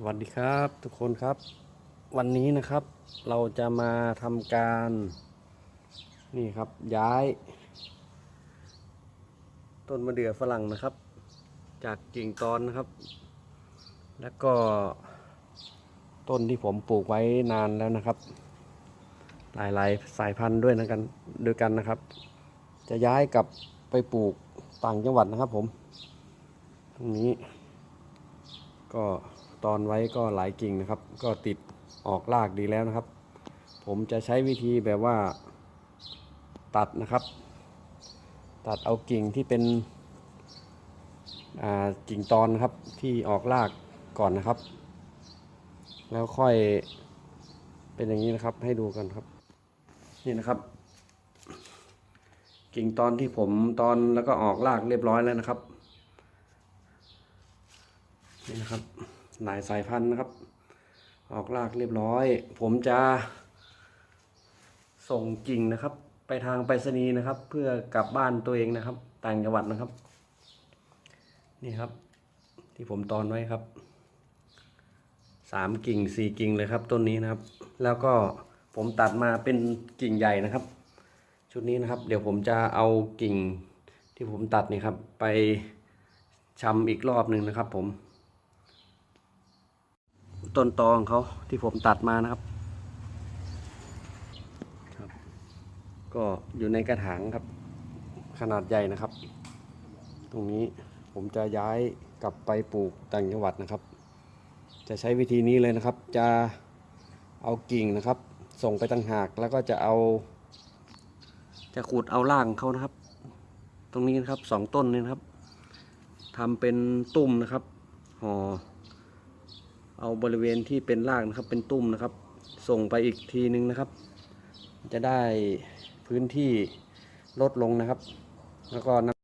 สวัสดีครับทุกคนครับ วันนี้นะครับ เราจะมาทำการ นี่ครับย้าย ต้นมะเดื่อฝรั่งนะครับ จากกิ่งตอนนะครับ แล้วก็ ต้นที่ผมปลูกไว้นานแล้วนะครับ หลายๆสายพันธุ์ด้วยนะกันด้วยกันนะครับ จะย้ายกลับไปปลูกต่างจังหวัดนะครับผมตรงนี้ก็ ตอนไว้ก็หลายกิ่งนะครับ ก็ติดออกรากดีแล้วนะครับ ผมจะใช้วิธีแบบว่าตัดนะครับ ตัดเอากิ่งที่เป็นกิ่งตอนครับที่ออกรากก่อนนะครับ แล้วค่อยเป็นอย่างนี้นะครับให้ดูกันครับ นี่นะครับ กิ่งตอนที่ผมตอนแล้วก็ออกรากเรียบร้อยแล้วนะครับ นี่นะครับ หลายสายพันธุ์นะครับ ออกรากเรียบร้อย ผมจะส่งกิ่งนะครับ ไปทางไปรษณีย์นะครับ เพื่อกลับบ้านตัวเองนะครับ ต่างจังหวัดนะครับ นี่ครับ ที่ผมตอนไว้ครับสามกิ่งสี่กิ่งเลยครับต้นนี้นะครับ แล้วก็ผมตัดมาเป็นกิ่งใหญ่นะครับ ชุดนี้นะครับ เดี๋ยวผมจะเอากิ่งที่ผมตัดนี่ครับ ไปชำอีกรอบหนึ่งนะครับผม ต้นตอของเขาที่ผมตัดมานะครับครับ ก็อยู่ในกระถางครับ ขนาดใหญ่นะครับ ตรงนี้ผมจะย้ายกลับไปปลูกต่างจังหวัดนะครับ จะใช้วิธีนี้เลยนะครับ จะเอากิ่งนะครับ ส่งไปต่างหากแล้วก็จะเอา จะขุดเอาล่างเขานะครับ ตรงนี้นะครับสองต้นนี้นะครับทำเป็นตุ่มนะครับห่อ เอาบริเวณที่เป็นรากนะครับ เป็นตุ้มนะครับ ส่งไปอีกทีนึงนะครับ จะได้พื้นที่ลดลงนะครับ แล้วก็นะ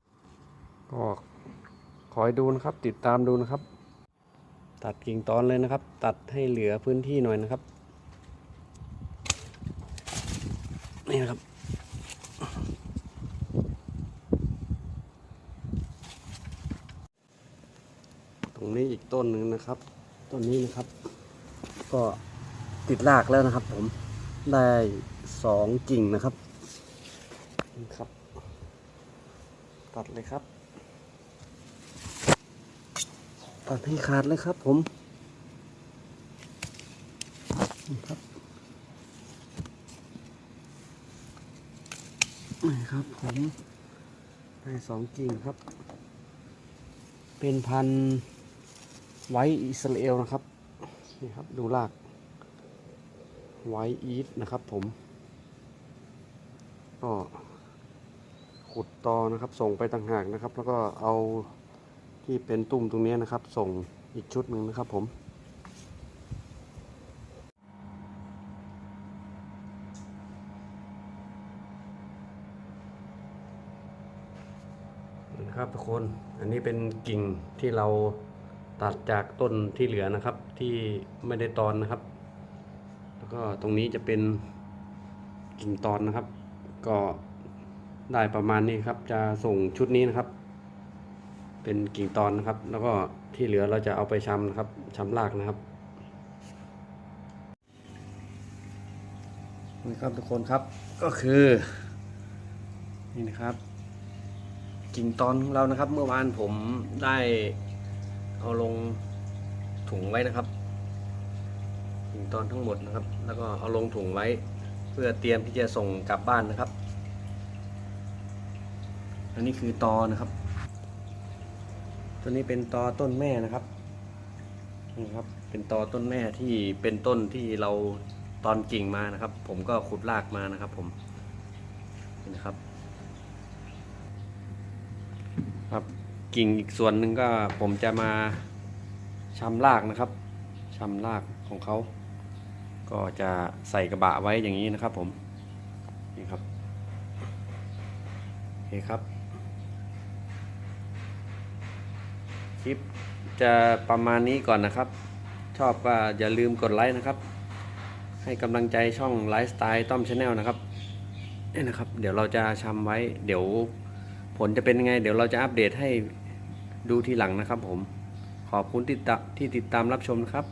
ก็คอยดูนะครับ ติดตามดูนะครับ ตัดกิ่งตอนเลยนะครับ ตัดให้เหลือพื้นที่หน่อยนะครับ นี่นะครับตรงนี้อีกต้นหนึ่งนะครับ ต้นนี้นะครับ ก็ติดรากแล้วนะครับผมได้สองกิ่งนะครับนี่ครับ ตัดเลยครับ ตัดให้ขาดเลยครับผมนี่ครับนี่ครับผมได้สองกิ่งครับ เป็นพันธุ์ ไว้อิสราเอลนะครับนี่ครับดูรากไว้อีทนะครับผมก็ขุดตอนะครับ ส่งไปต่างหากนะครับ แล้วก็เอาที่เป็นตุ่มตรงนี้นะครับ ส่งอีกชุดหนึ่งนะครับผมนะครับทุกคนอันนี้เป็นกิ่งที่เรา ตัดจากต้นที่เหลือนะครับที่ไม่ได้ตอนนะครับ แล้วก็ตรงนี้จะเป็นกิ่งตอนนะครับ ก็ได้ประมาณนี้ครับ จะส่งชุดนี้นะครับ เป็นกิ่งตอนนะครับ แล้วก็ที่เหลือเราจะเอาไปชำนะครับชำรากนะครับนี่ครับทุกคนครับก็คือ นี่นะครับ กิ่งตอนของเรานะครับ เมื่อวานผมได้ เอาลงถุงไว้นะครับถึงตอนทั้งหมดนะครับ แล้วก็เอาลงถุงไว้ เพื่อเตรียมที่จะส่งกลับบ้านนะครับ อันนี้คือตอนะครับ ตัวนี้เป็นตอต้นแม่นะครับนี่ครับ เป็นตอต้นแม่ที่เป็นต้นที่เราตอนกิ่งมานะครับ ผมก็ขุดรากมานะครับ ผมนี่นะครับ ครับ กิ่งอีกส่วนหนึ่งก็ผมจะมาชำรากนะครับชำรากของเขา ก็จะใส่กระบะไว้อย่างนี้นะครับ ผมนี่ครับโอเคครับ คลิปจะประมาณนี้ก่อนนะครับ ชอบก็อย่าลืมกดไลค์นะครับ ให้กำลังใจช่องไลฟ์สไตล์ต้อมชาแนลนะครับนี่นะครับ เดี๋ยวเราจะชำไว้เดี๋ยวผลจะเป็นยังไง เดี๋ยวเราจะอัปเดตให้ ดูทีหลังนะครับผม ขอบคุณที่ติดตามรับชมนะครับ